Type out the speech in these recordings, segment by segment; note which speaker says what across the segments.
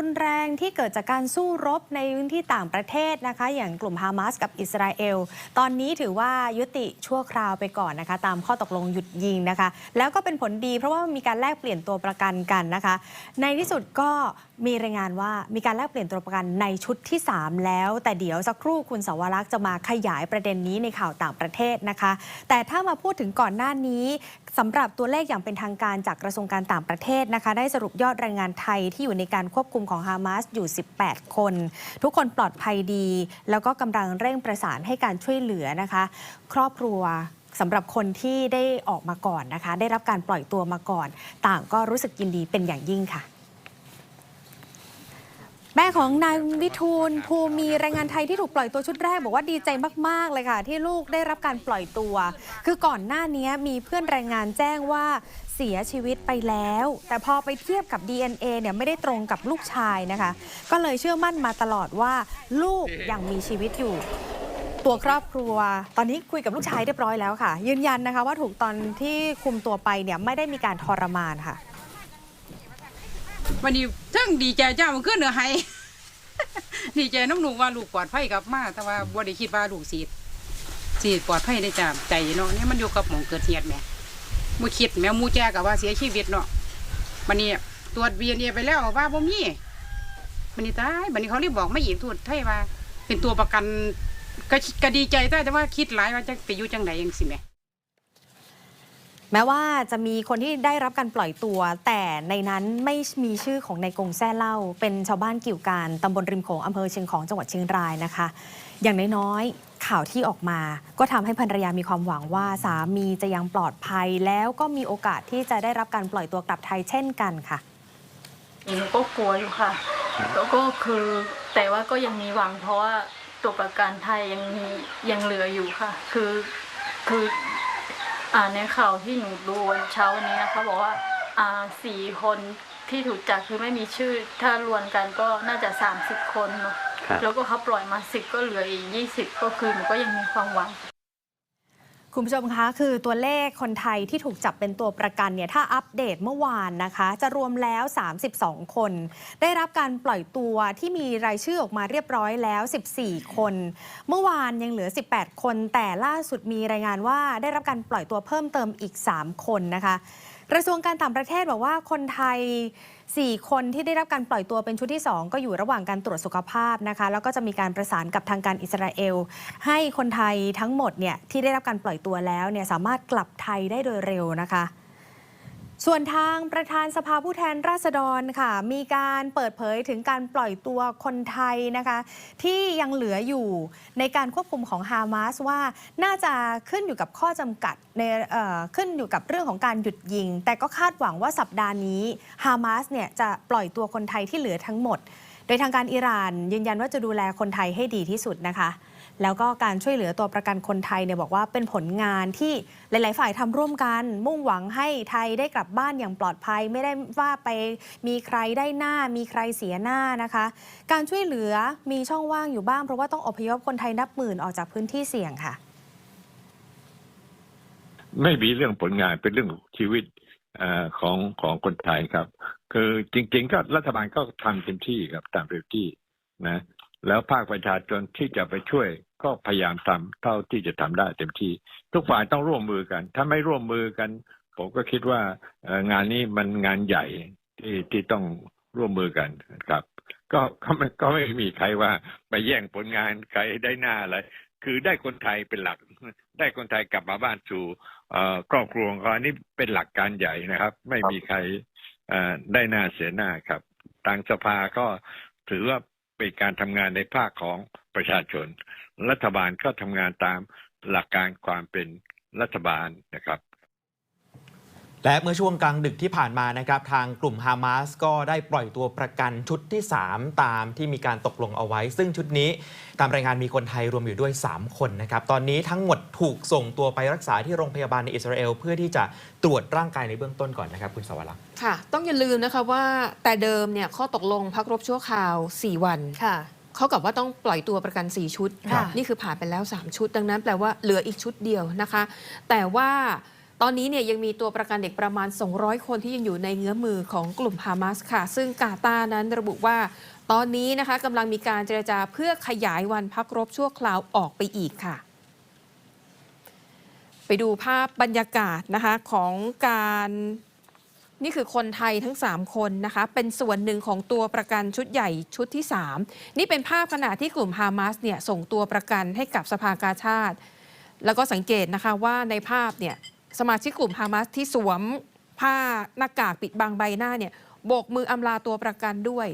Speaker 1: รุนแรงที่เกิดจากการสู้รบในพื้นที่ต่างประเทศนะคะ อย่างกลุ่มฮามาสกับอิสราเอล ตอนนี้ถือว่ายุติชั่วคราวไปก่อนนะคะ ตามข้อตกลงหยุดยิงนะคะ แล้วก็เป็นผลดีเพราะว่ามีการแลกเปลี่ยนตัวประกันกันนะคะ ในที่สุดก็มีรายงานว่ามีการแลกเปลี่ยนตัวประกันในชุดที่ 3 แล้ว แต่เดี๋ยวสักครู่คุณสาวรักษ์จะมาขยายประเด็นนี้ในข่าวต่างประเทศนะคะ แต่ถ้ามาพูดถึงก่อนหน้านี้สำหรับตัวเลขอย่างเป็นทางการจากกระทรวงการต่างประเทศนะคะ ได้สรุปยอดแรงงานไทยที่อยู่ในการควบคุมของฮามาสอยู่ 18 คน ทุกคนปลอดภัยดี แล้วก็กำลังเร่งประสานให้การช่วยเหลือนะคะ ครอบครัวสำหรับคนที่ได้ออกมาก่อนนะคะ ได้รับการปล่อยตัวมาก่อน ต่างก็รู้สึกยินดีเป็นอย่างยิ่งค่ะ แม่ของนายวิทูลภูมีแรงงานไทยที่ถูกปล่อยตัวชุดแรก บอกว่าดีใจมาก ๆ เลยค่ะ ที่ลูกได้รับการปล่อยตัว คือก่อนหน้านี้มีเพื่อนแรงงานแจ้งว่าเสียชีวิตไปแล้ว แต่พอไปเทียบกับ DNA เนี่ยไม่ได้ตรงกับลูกชายนะคะ ก็เลยเชื่อมั่นมาตลอดว่าลูกยังมีชีวิตอยู่ ตัวครอบครัว ตอนนี้คุยกับลูกชายเรียบร้อยแล้วค่ะ ยืนยันนะคะว่าถูกตอนที่คุมตัวไปเนี่ยไม่ได้มีการทรมานค่ะ
Speaker 2: วันนี้เทั้งดีใจจ้ามันขึ้นเหนือไห้ ดีใจน้ำหนูว่าลูกปลอดภัยกลับมา แต่ว่าบ่ได้คิดว่าลูกสีสีปลอดภัยได้จ้าใจเนาะนี่มันอยู่กับหมองเกิดเหตุแหม่มูคิดแหม่มูแจกับว่าเสียชีวิตเนาะวันนี้ตรวจบีเอไปแล้วว่าบ่มีวันนี้ตายวันนี้เขาเรียบอกไม่อีกทูดไทยว่า เป็นตัวประกันก็ก็ดีใจแต่ว่าคิดหลายว่าจะไปอยู่จังไหนยังสิแหม่
Speaker 1: แม้ว่าจะมีคนที่ได้รับการปล่อยตัว แต่ในนั้นไม่มีชื่อของนายกงแซ่เล่า เป็นชาวบ้านกิ่วการตำบลริมโขงอำเภอเชียงของจังหวัดเชียงรายนะคะ อย่างน้อยๆข่าวที่ออกมา ก็ทำให้ภรรยามีความหวังว่าสามีจะยังปลอดภัยแล้วก็มีโอกาสที่จะได้รับการปล่อยตัวกลับไทยเช่นกันค่ะ
Speaker 3: หนูก็กลัวอยู่ค่ะแล้วก็คือแต่ว่าก็ยังมีหวังเพราะว่าตัวประกันไทยยังมียังเหลืออยู่ค่ะ คือคือ อ่าในข่าวที่หนูดูวันเช้าวันนี้นะคะบอกว่าอ่าสี่คนที่ถูกจับคือไม่มีชื่อ ถ้ารวมกันก็น่าจะสามสิบคนเนาะ
Speaker 4: ครับ
Speaker 3: แล้วก็เขาปล่อยมาสิบก็เหลืออีกยี่สิบก็คือหนูก็ยังมีความหวัง
Speaker 1: คุณผู้ชมคะคือตัวเลขคนไทยที่ถูกจับเป็นตัวประกันเนี่ยถ้าอัปเดตเมื่อวานนะคะ จะรวมแล้ว 32 คน ได้รับการปล่อยตัวที่มีรายชื่อออกมาเรียบร้อยแล้ว 14 คน เมื่อวานยังเหลือ 18 คน แต่ล่าสุดมีรายงานว่าได้รับการปล่อยตัวเพิ่มเติมอีก 3 คนนะคะ กระทรวงการต่างประเทศบอกว่าคนไทย 4 คนที่ได้รับการปล่อยตัวเป็นชุดที่ 2 ก็อยู่ระหว่างการตรวจสุขภาพนะคะ แล้วก็จะมีการประสานกับทางการอิสราเอล ให้คนไทยทั้งหมดเนี่ยที่ได้รับการปล่อยตัวแล้วเนี่ยสามารถกลับไทยได้โดยเร็วนะคะ ส่วนทางประธานสภาผู้แทนราษฎรค่ะ มีการเปิดเผยถึงการปล่อยตัวคนไทยนะคะ ที่ยังเหลืออยู่ในการควบคุมของฮามาสว่าน่าจะขึ้นอยู่กับข้อจำกัดในขึ้นอยู่กับเรื่องของการหยุดยิง แต่ก็คาดหวังว่าสัปดาห์นี้ฮามาสเนี่ยจะปล่อยตัวคนไทยที่เหลือทั้งหมด โดยทางการอิหร่านยืนยันว่าจะดูแลคนไทยให้ดีที่สุดนะคะ แล้วก็การช่วยเหลือตัวประกันคนไทยเนี่ยบอกว่าเป็นผลงานที่หลาย ๆ ฝ่ายทำร่วมกัน มุ่งหวังให้ไทยได้กลับบ้านอย่างปลอดภัย ไม่ได้ว่าไปมีใครได้หน้า มีใครเสียหน้านะคะ การช่วยเหลือมีช่องว่างอยู่บ้างเพราะว่าต้องอพยพคนไทยนับหมื่นออกจากพื้นที่เสี่ยงค่ะ
Speaker 4: ไม่มีเรื่องผลงานเป็นเรื่องชีวิตออของของคนไทยครับ คือจริง ๆ ก็รัฐบาลก็ทำเต็มที่ครับตามเต็มที่นะ แล้วภาคประชาชนที่จะไปช่วยก็พยายามทำเท่าที่จะทำได้เต็มที่ ทุกฝ่ายต้องร่วมมือกัน ถ้าไม่ร่วมมือกัน ผมก็คิดว่างานนี้มันงานใหญ่ที่ที่ต้องร่วมมือกันครับ ก็ก็ไม่ก็ไม่มีใครว่าไปแย่งผลงานใครได้หน้าอะไรคือได้คนไทยเป็นหลัก ได้คนไทยกลับมาบ้านสู่ครอบครัวของอันนี้เป็นหลักการใหญ่นะครับ ไม่มีใครได้หน้าเสียหน้าครับทางสภาก็ถือว่า เป็นการทำงานในภาคของประชาชน รัฐบาลก็ทำงานตามหลักการความเป็นรัฐบาลนะครับ
Speaker 5: และเมื่อช่วงกลางดึกที่ผ่านมานะครับทางกลุ่มฮามาสก็ได้ปล่อยตัวประกันชุดที่ 3 ตามที่มีการตกลงเอาไว้ ซึ่งชุดนี้ตามรายงานมีคนไทยรวมอยู่ด้วย 3 คนนะครับ ตอนนี้ทั้งหมดถูกส่งตัวไปรักษาที่โรงพยาบาลในอิสราเอล เพื่อที่จะตรวจร่างกายในเบื้องต้นก่อนนะครับ คุณสวรักษ์
Speaker 6: ค่ะ ต้องอย่าลืมนะคะว่าแต่เดิมเนี่ยข้อตกลงพักรบชั่วคราว 4 วัน
Speaker 1: ค่ะ
Speaker 6: เขากับว่าต้องปล่อยตัวประกัน 4 ชุด
Speaker 1: ค่ะ
Speaker 6: นี่คือผ่านไปแล้ว 3 ชุด ดังนั้นแปลว่าเหลืออีกชุดเดียวนะคะ แต่ว่า ตอนนี้เนี่ยยังมีตัวประกันเด็กประมาณ 200 คนที่ยังอยู่ในเงื้อมือของกลุ่มฮามาสค่ะ ซึ่งกาตาร์นั้นระบุว่า ตอนนี้นะคะกำลังมีการเจรจาเพื่อขยายวันพักรบชั่วคราวออกไปอีกค่ะ ไปดูภาพบรรยากาศนะคะของการนี่คือคนไทยทั้ง 3 คนนะคะ เป็นส่วนหนึ่งของตัวประกันชุดใหญ่ชุดที่ 3 นี่เป็นภาพขณะที่กลุ่มฮามาสเนี่ยส่งตัวประกันให้กับสภากาชาติ แล้วก็สังเกตนะคะว่าในภาพเนี่ย สมาชิกกลุ่มฮามาสที่สวมผ้าหน้ากากปิดบังใบหน้าเนี่ยโบกมืออำลาตัวประกันด้วย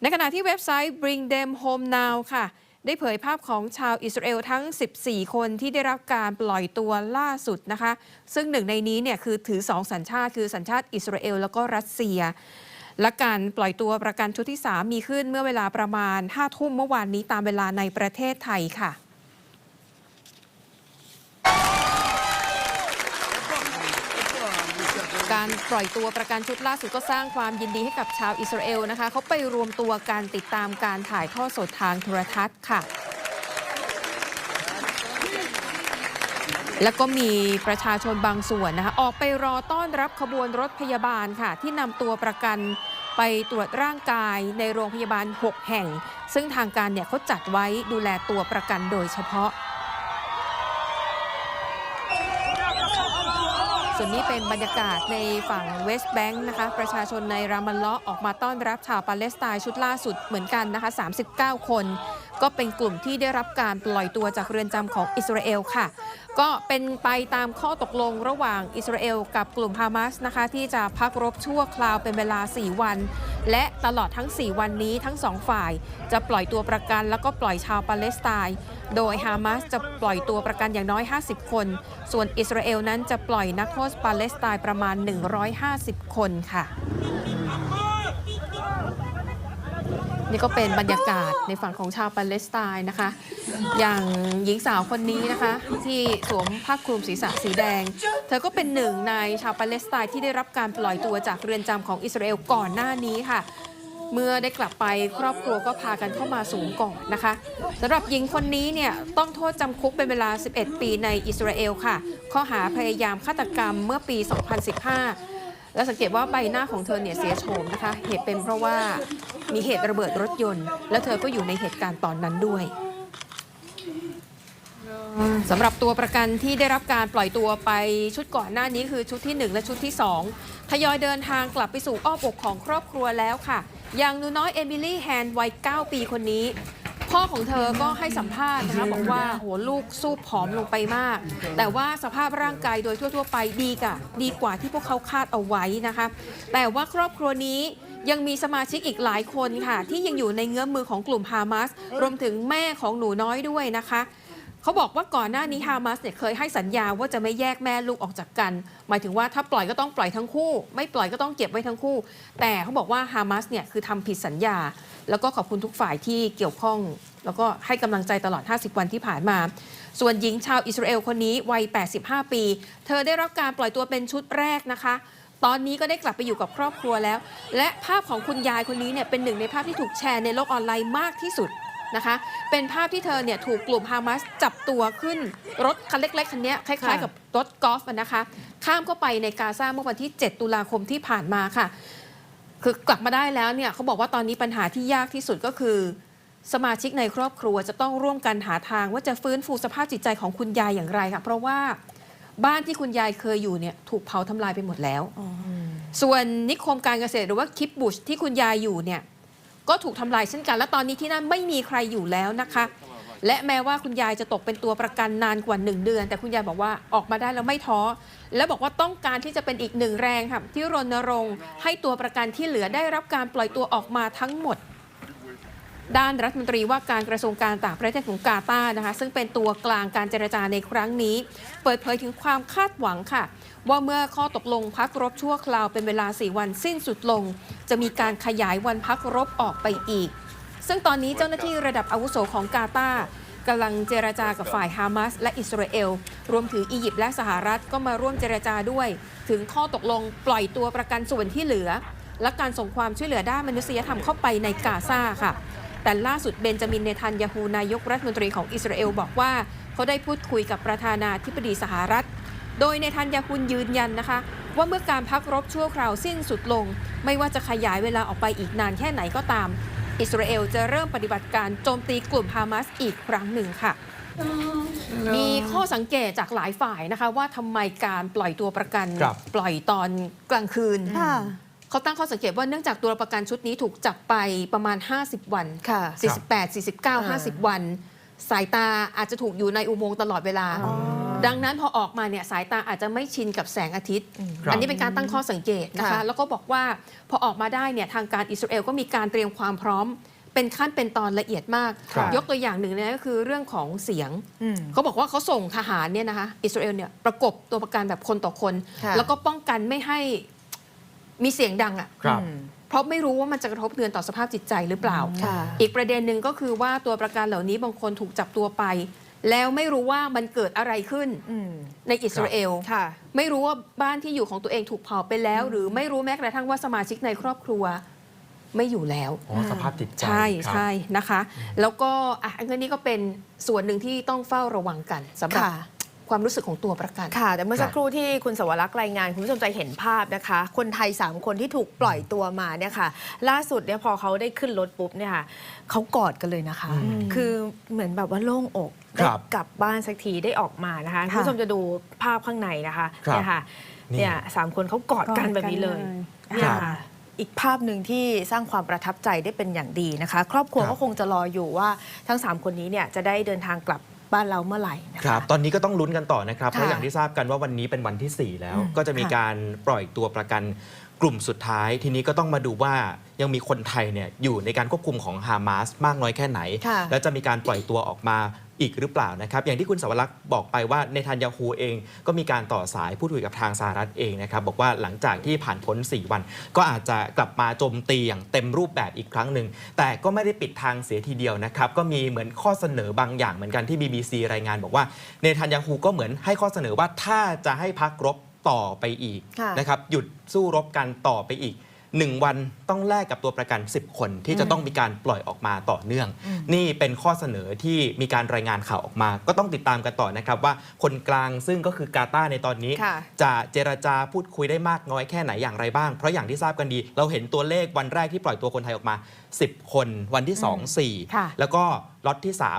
Speaker 6: ในขณะที่เว็บไซต์ Bring Them Home Now ค่ะ ได้เผยภาพของชาวอิสราเอลทั้ง 14 คนที่ได้รับการปล่อยตัวล่าสุดนะคะ ซึ่งหนึ่งในนี้เนี่ยคือถือ2สัญชาติคือสัญชาติอิสราเอลแล้วก็รัสเซีย และการปล่อยตัวประกันชุดที่ 3 มีขึ้นเมื่อเวลาประมาณ5ทุ่มเมื่อวานนี้ตามเวลาในประเทศไทยค่ะ การปล่อยตัวประกันชุดล่าสุดก็สร้างความยินดีให้กับชาวอิสราเอลนะคะเขาไปรวมตัวการติดตามการถ่ายทอดสดทางโทรทัศน์ค่ะ แล้วก็มีประชาชนบางส่วนนะคะออกไปรอต้อนรับขบวนรถพยาบาลค่ะ ที่นำตัวประกันไปตรวจร่างกายในโรงพยาบาล 6 แห่ง ซึ่งทางการเนี่ยเขาจัดไว้ดูแลตัวประกันโดยเฉพาะ ส่วนนี้เป็นบรรยากาศในฝั่งเวสต์แบงค์นะคะประชาชนในรามันเลาะออกมาต้อนรับชาวปาเลสไตน์ชุดล่าสุดเหมือนกันนะคะ 39 คน ก็เป็นกลุ่มที่ได้รับการปล่อยตัวจากเรือนจำของอิสราเอลค่ะ ก็เป็นไปตามข้อตกลงระหว่างอิสราเอลกับกลุ่มฮามาสนะคะ ที่จะพักรบชั่วคราวเป็นเวลา 4 วัน และตลอดทั้ง 4 วันนี้ทั้งสองฝ่าย จะปล่อยตัวประกัน แล้วก็ปล่อยชาวปาเลสไตน์โดยฮามาสจะปล่อยตัวประกันอย่างน้อย 50 คน ส่วนอิสราเอลนั้นจะปล่อยนักโทษปาเลสไตน์ประมาณ 150 คนค่ะ นี่ก็เป็นบรรยากาศในฝั่งของชาวปาเลสไตน์นะคะ อย่างหญิงสาวคนนี้นะคะ ที่สวมผ้าคลุมศีรษะสีแดง เธอก็เป็นหนึ่งในชาวปาเลสไตน์ที่ได้รับการปล่อยตัวจากเรือนจำของอิสราเอลก่อนหน้านี้ค่ะ เมื่อได้กลับไปครอบครัวก็พากันเข้ามาสูงก่อนนะคะสำหรับหญิงคนนี้เนี่ยต้องโทษจำคุกเป็นเวลา 11 ปีในอิสราเอลค่ะ ข้อหาพยายามฆาตกรรมเมื่อปี 2015และสังเกตว่าใบหน้าของเธอเนี่ยเสียโฉมนะคะ เหตุเป็นเพราะว่า มีเหตุระเบิดรถยนต์ แล้วเธอก็อยู่ในเหตุการณ์ตอนนั้นด้วยสำหรับตัวประกันที่ได้รับการปล่อยตัวไปชุดก่อนหน้านี้คือชุดที่ 1 และชุดที่ 2 ทยอยเดินทางกลับไปสู่อ้อมอกของครอบครัวแล้วค่ะ อย่างหนูน้อยเอมิลี่แฮนวัย 9 ปีคนนี้ พ่อของเธอก็ให้สัมภาษณ์นะคะบอกว่าโหลูกสู้ผอมลงไปมาก แต่ว่าสภาพร่างกายโดยทั่ว ๆ ไปดีกะดีกว่าที่พวกเขาคาดเอาไว้นะคะ แต่ว่าครอบครัวนี้ ยังมีสมาชิกอีกหลายคนค่ะ ที่ยังอยู่ในเงื้อมมือของกลุ่มฮามาสรวมถึงแม่ของหนูน้อยด้วยนะคะเขาบอกว่าก่อนหน้านี้ฮามาสเนี่ยเคยให้สัญญาว่าจะไม่แยกแม่ลูกออกจากกัน หมายถึงว่าถ้าปล่อยก็ต้องปล่อยทั้งคู่ ไม่ปล่อยก็ต้องเก็บไว้ทั้งคู่ แต่เขาบอกว่าฮามาสเนี่ยคือทำผิดสัญญา แล้วก็ขอบคุณทุกฝ่ายที่เกี่ยวข้อง แล้วก็ให้กำลังใจตลอด 50 วันที่ผ่านมา ส่วนหญิงชาวอิสราเอลคนนี้วัย 85 ปี เธอได้รับการปล่อยตัวเป็นชุดแรกนะคะ ตอนนี้ก็ได้กลับไปอยู่กับครอบครัวแล้ว และภาพของคุณยายคนนี้เนี่ยเป็นหนึ่งในภาพที่ถูกแชร์ในโลกออนไลน์มากที่สุดนะคะ เป็นภาพที่เธอเนี่ยถูกกลุ่มฮามาสจับตัวขึ้นรถคันเล็กๆคันเนี้ยคล้าย
Speaker 1: ค่ะ
Speaker 6: ๆกับรถกอล์ฟอะนะคะ ข้ามเข้าไปในกาซาเมื่อวันที่ 7 ตุลาคมที่ผ่านมาค่ะ คือกลับมาได้แล้วเนี่ยเขาบอกว่าตอนนี้ปัญหาที่ยากที่สุดก็คือ สมาชิกในครอบครัวจะต้องร่วมกันหาทางว่าจะฟื้นฟูสภาพจิตใจของคุณยายอย่างไรค่ะเพราะว่า บ้านที่คุณยายเคยอยู่เนี่ยถูกเผาทำลายไปหมดแล้ว ส่วนนิคมการเกษตรหรือว่าคิปบุชที่คุณยายอยู่เนี่ยก็ถูกทำลายเช่นกัน และตอนนี้ที่นั่นไม่มีใครอยู่แล้วนะคะ และแม้ว่าคุณยายจะตกเป็นตัวประกันนานกว่า 1 เดือน แต่คุณยายบอกว่าออกมาได้แล้วไม่ท้อ และบอกว่าต้องการที่จะเป็นอีกหนึ่งแรงค่ะที่รณรงค์ให้ตัวประกันที่เหลือได้รับการปล่อยตัวออกมาทั้งหมด ด้านรัฐมนตรีว่าการกระทรวงการต่างประเทศของกาตาร์นะคะ ซึ่งเป็นตัวกลางการเจรจาในครั้งนี้ เปิดเผยถึงความคาดหวังค่ะ ว่าเมื่อข้อตกลงพักรบชั่วคราวเป็นเวลา 4 วันสิ้นสุดลง จะมีการขยายวันพักรบออกไปอีก ซึ่งตอนนี้เจ้าหน้าที่ระดับอาวุโสของกาตาร์กำลังเจรจากับฝ่ายฮามาสและอิสราเอล รวมถึงอียิปต์และสหรัฐก็มาร่วมเจรจาด้วย ถึงข้อตกลงปล่อยตัวประกันส่วนที่เหลือ และการส่งความช่วยเหลือด้านมนุษยธรรมเข้าไปในกาซาค่ะ แต่ล่าสุดเบนจามินเนทันยาฮูนายกรัฐมนตรีของอิสราเอลบอกว่า เขาได้พูดคุยกับประธานาธิบดีสหรัฐ โดยในทันยาคุณยืนยันนะคะ ว่าเมื่อการพักรบชั่วคราวสิ้นสุดลง ไม่ว่าจะขยายเวลาออกไปอีกนานแค่ไหนก็ตาม อิสราเอลจะเริ่มปฏิบัติการโจมตีกลุ่มฮามาสอีกครั้งหนึ่งค่ะมีข้อสังเกตจากหลายฝ่ายนะคะว่าทำไมการปล่อยตัวประกัน
Speaker 5: ครับ
Speaker 6: ปล่อยตอนกลางคืน
Speaker 1: ค่ะ
Speaker 6: เขาตั้งข้อสังเกตว่าเนื่องจากตัวประกันชุดนี้ถูกจับไปประมาณ 50 วัน
Speaker 1: ค่ะ
Speaker 6: 48 49 50 วัน สายตาอาจจะถูกอยู่ในอุโมงค์ตลอดเวลา
Speaker 1: อ๋อ
Speaker 6: ดังนั้นพอออกมาเนี่ยสายตาอาจจะไม่ชินกับแสงอาทิตย์
Speaker 5: ครับ
Speaker 6: อันนี้เป็นการตั้งข้อสังเกตนะคะ
Speaker 1: ค่ะ
Speaker 6: แล้วก็บอกว่าพอออกมาได้เนี่ยทางการอิสราเอลก็มีการเตรียมความพร้อม เป็นขั้นเป็นตอนละเอียดมาก
Speaker 5: ครับ
Speaker 6: ยกตัวอย่างหนึ่งเนี่ยก็คือเรื่องของเสียง
Speaker 1: อืม
Speaker 6: เขาบอกว่าเขาส่งทหารเนี่ยนะคะอิสราเอลเนี่ยประกบตัวประกันแบบคนต่อคน
Speaker 1: ค่ะ
Speaker 6: แล้วก็ป้องกันไม่ให้ มีเสียงดังอะ
Speaker 5: ครับ
Speaker 1: อืม
Speaker 6: เพราะไม่รู้ว่ามันจะกระทบเตือนต่อสภาพจิตใจหรือเปล่า
Speaker 1: ค่ะ
Speaker 6: อีกประเด็นหนึ่งก็คือว่าตัวประกันเหล่านี้บางคนถูกจับตัวไป แล้วไม่รู้ว่ามันเกิดอะไรขึ้น
Speaker 1: อืม
Speaker 6: ในอิสราเอล
Speaker 1: ค่ะ
Speaker 6: ไม่รู้ว่าบ้านที่อยู่ของตัวเองถูกเผาไปแล้ว หรือไม่รู้แม้กระทั่งว่าสมาชิกในครอบครัวไม่อยู่แล้ว
Speaker 5: อ๋อสภาพจิตใจ
Speaker 6: ใช่
Speaker 5: ครับ
Speaker 6: ใช่นะคะ แล้วก็อะอันนี้ก็เป็นส่วนหนึ่งที่ต้องเฝ้าระวังกันสำหรับ
Speaker 7: ค่ะ
Speaker 6: ความรู้สึกของตัวประกัน
Speaker 7: ค่ะ แต่เมื่อสัก
Speaker 5: ครับ
Speaker 7: ครู่ที่คุณสวรักษ์รายงานคุณผู้ชมจะเห็นภาพนะคะ คนไทย 3 คนที่ถูกปล่อยตัวมาเนี่ยค่ะ ล่าสุดเนี่ยพอเขาได้ขึ้นรถปุ๊บเนี่ยค่ะเขากอดกันเลยนะคะ
Speaker 5: อืม
Speaker 7: คือเหมือนแบบว่าโล่งอก
Speaker 5: ครั
Speaker 7: ได้
Speaker 5: บ
Speaker 7: กลับบ้านสักทีได้ออกมานะคะคุณผู้ชมจะดูภาพข้างในนะคะ
Speaker 5: ครับ
Speaker 7: เนี่ยค่ะ
Speaker 5: นี่
Speaker 7: เนี่ยสามคนเขากอดกันแบบนี้เลย เนี่ย
Speaker 5: ครับ
Speaker 7: ค่ะอีกภาพหนึ่งที่สร้างความประทับใจได้เป็นอย่างดีนะคะ ครอบครัว
Speaker 5: ครับ
Speaker 7: ก็คงจะรออยู่ว่าทั้ง 3 คนนี้เนี่ยจะได้เดินทางกลับ บ้านเราเมื่อไหร่นะ
Speaker 5: ครั
Speaker 7: คะ
Speaker 5: บตอนนี้ก็ต้องลุ้นกันต่อนะครับ เพราะ
Speaker 7: ค่ะ
Speaker 5: อย่างที่ทราบกันว่าวันนี้เป็นวันที่ 4 แล้ว
Speaker 7: อืม
Speaker 5: ก็จะมี
Speaker 7: ค่ะ
Speaker 5: การปล่อยตัวประกัน กลุ่มสุดท้ายทีนี้ก็ต้องมาดูว่ายังมีคนไทยเนี่ยอยู่ในการควบคุมของฮามาสมากน้อยแค่ไหน
Speaker 7: ค่ะ
Speaker 5: แล้วจะมีการปล่อยตัวออกมาอีกหรือเปล่านะครับ อย่างที่คุณสวรักษ์บอกไปว่าในทันยาฮูเองก็มีการต่อสายพูดคุยกับทางสหรัฐเองนะครับ บอกว่าหลังจากที่ผ่านพ้น 4 วัน ก็อาจจะกลับมาโจมตีอย่างเต็มรูปแบบอีกครั้งหนึ่งแต่ก็ไม่ได้ปิดทางเสียทีเดียวนะครับ ก็มีเหมือนข้อเสนอบางอย่างเหมือนกันที่ BBC รายงานบอกว่าเนทันยาฮูก็เหมือนให้ข้อเสนอว่าถ้าจะให้พักรบ ต่อไปอีก
Speaker 7: ค่ะ
Speaker 5: นะครับหยุดสู้รบกันต่อไปอีก 1 วันต้องแลกกับตัวประกัน 10 คนที่จะต้องมีการปล่อยออกมาต่อเนื่อง นี่เป็นข้อเสนอที่มีการรายงานข่าวออกมา ก็ต้องติดตามกันต่อนะครับว่าคนกลางซึ่งก็คือกาตาร์ในตอนนี้
Speaker 7: ค่ะ
Speaker 5: จะเจรจาพูดคุยได้มากน้อยแค่ไหนอย่างไรบ้าง เพราะอย่างที่ทราบกันดี เราเห็นตัวเลขวันแรกที่ปล่อยตัวคนไทยออกมา 10 คนวันที่ 2
Speaker 7: ค่ะ
Speaker 5: 4 แล้วก็ล็อตที่3
Speaker 7: สา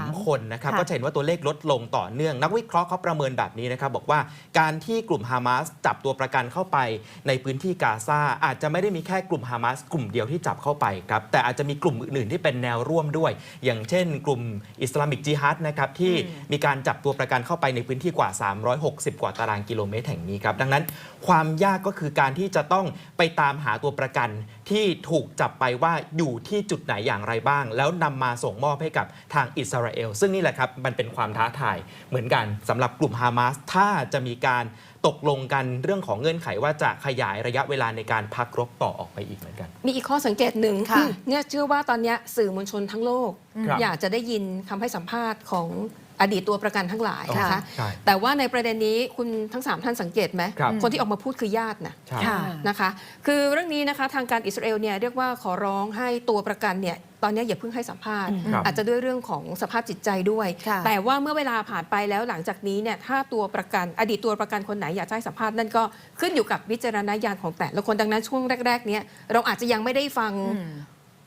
Speaker 7: ม
Speaker 5: 3คนนะครับ
Speaker 7: ค่ะ
Speaker 5: ก็จะเห็นว่าตัวเลขลดลงต่อเนื่อง นักวิเคราะห์เขาประเมินแบบนี้นะครับ บอกว่าการที่กลุ่มฮามาสจับตัวประกันเข้าไปในพื้นที่กาซาอาจจะไม่ได้มีแค่กลุ่มฮามาสกลุ่มเดียวที่จับเข้าไปครับแต่อาจจะมีกลุ่มอื่นๆที่เป็นแนวร่วมด้วย อย่างเช่น กลุ่มอิสลามิกจิฮัดนะครับที่มีการจับตัวประกันเข้าไปในพื้นที่กว่า 360 กว่าตารางกิโลเมตรแห่งนี้ครับดังนั้นความยากก็คือการที่จะต้องไปตามหาตัวประกันที่ถูกจับไปว่าอยู่ที่จุดไหนอย่างไรบ้าง แล้วนำมาส่งมอบให้กับทางอิสราเอล ซึ่งนี่แหละครับ มันเป็นความท้าทายเหมือนกันสำหรับกลุ่มฮามาสถ้าจะมีการตกลงกันเรื่องของเงื่อนไขว่าจะขยายระยะเวลาในการพักรบต่อออกไปอีกเหมือนกัน
Speaker 6: มีอีกข้อสังเกตหนึ่ง
Speaker 7: ค่ะ
Speaker 6: เนี่ยเชื่อว่าตอนเนี้ยสื่อมวลชนทั้งโลก
Speaker 5: ครับ
Speaker 6: อยากจะได้ยินคำให้สัมภาษณ์ของ อดีตตัวประกันทั้งหลายนะคะ
Speaker 5: ค่ะใช่
Speaker 6: แต่ว่าในประเด็นนี้คุณทั้ง 3 ท่านสังเกตไหม
Speaker 5: ครับ
Speaker 6: คนที่ออกมาพูดคือญาตินะ
Speaker 5: ใช่
Speaker 7: ค่ะ
Speaker 6: นะคะคือเรื่องนี้นะคะทางการอิสราเอลเนี่ยเรียกว่าขอร้องให้ตัวประกันเนี่ยตอนนี้อย่าเพิ่งให้สัมภาษณ์
Speaker 5: ครับ
Speaker 6: อาจจะด้วยเรื่องของสภาพจิตใจด้วย
Speaker 7: ค่ะ
Speaker 6: แต่ว่าเมื่อเวลาผ่านไปแล้วหลังจากนี้เนี่ยถ้าตัวประกันอดีตตัวประกันคนไหนอยากจะให้สัมภาษณ์นั่นก็ขึ้นอยู่กับวิจารณญาณของแต่ละคนดังนั้นช่วงแรกๆเนี้ยเราอาจจะยังไม่ได้ฟัง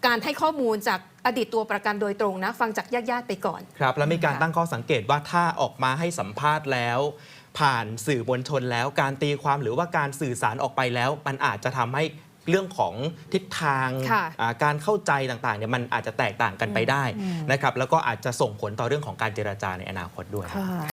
Speaker 6: การให้ข้อมูลจาก อดีตตัวประกันโดยตรงนะ ฟังจากญาติๆไปก่อน
Speaker 5: ครับ แล้วมีการ
Speaker 6: ค่ะ
Speaker 5: ตั้งข้อสังเกตว่าถ้าออกมาให้สัมภาษณ์แล้ว ผ่านสื่อมวลชนแล้วการตีความหรือว่าการสื่อสารออกไปแล้ว มันอาจจะทำให้เรื่องของทิศทาง
Speaker 7: ค่ะ
Speaker 5: อ่าการเข้าใจต่างๆเนี่ยมันอาจจะแตกต่างกันไปได้นะครับแล้วก็อาจจะส่งผลต่อเรื่องของการเจรจาในอนาคตด้วย
Speaker 7: ค่ะ